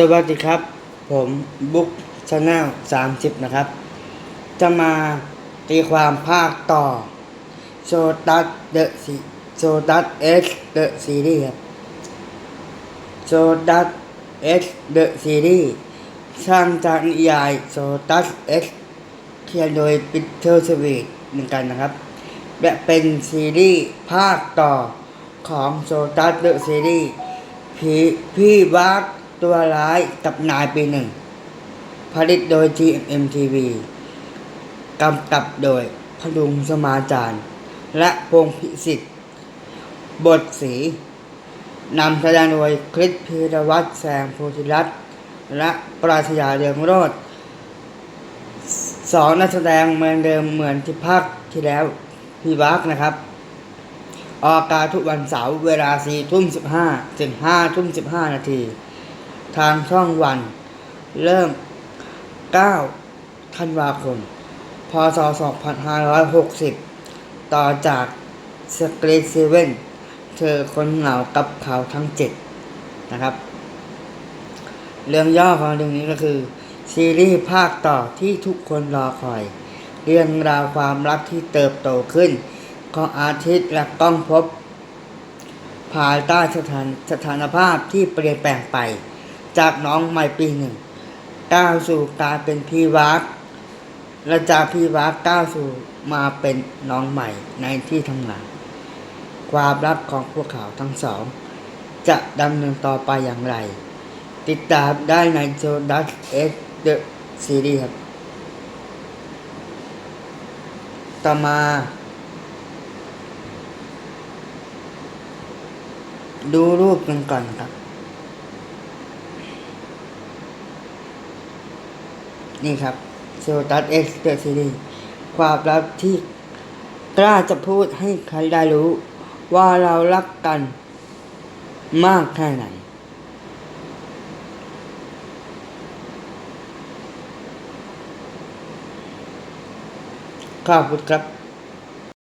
สวัสดีครับ ผมบุ๊กชาแนลสามสิบนะครับ จะมาตีความภาคต่อโซตัสเดอะซีโซตัสเอสเดอะซีรีส์ครับโซตัสเอสเดอะซีรีส์สร้างจากนิยายโซตัสเอสเขียนโดยปีเตอร์สวีทเหมือนกันนะครับ และเป็นซีรีส์ภาคต่อของโซตัสเดอะซีรีส์พี่พี่วาก ตัวร้ายกับนายปีหนึ่ง ผลิตโดย GMM TV กำกับโดยพดุงสมาจารย์ และพงพิสิทธิ์ บทสีนำแสดงโดยคริสพีรวัตรแสงโพธิรัตน์และปราชญาเรืองโรธสองนักแสดงเหมือนเดิมเหมือนที่ภาคที่แล้วพี่วักนะครับ ออกอากาศทุกวันเสาร์เวลา4ทุ่ม15ถึง5ทุ่ม15นาที ทางช่องวัน เริ่ม 9 ธันวาคม พศ 2560 ต่อจากสกรีเซเว่นเธอคนเหงากับเขาทั้งเจ็ดนะครับ เรื่องย่อของเรื่องนี้ก็คือ ซีรีส์ภาคต่อที่ทุกคนรอคอย เรื่องราวความรักที่เติบโตขึ้น ของอาทิตย์และก้องพบ ภายใต้สถานสถานภาพที่เปลี่ยนแปลงไป จากน้องใหม่ปีหนึ่งก้าวสู่การเป็นพี่วักและจากพี่วักก้าวสู่มาเป็นน้องใหม่ในที่ทำงาน ความรักของพวกเขาทั้งสอง จะดำเนินต่อไปอย่างไร ติดตามได้ในโซดัสเอสเดอะซีรีส์ครับต่อมาดูรูปกันก่อนครับ นี่ครับโซตัสเอ็กซ์เดอะซีรีส์ความลับที่กล้าจะพูดให้ใครได้รู้ ว่าเรารักกันมากแค่ไหน ขอบคุณครับ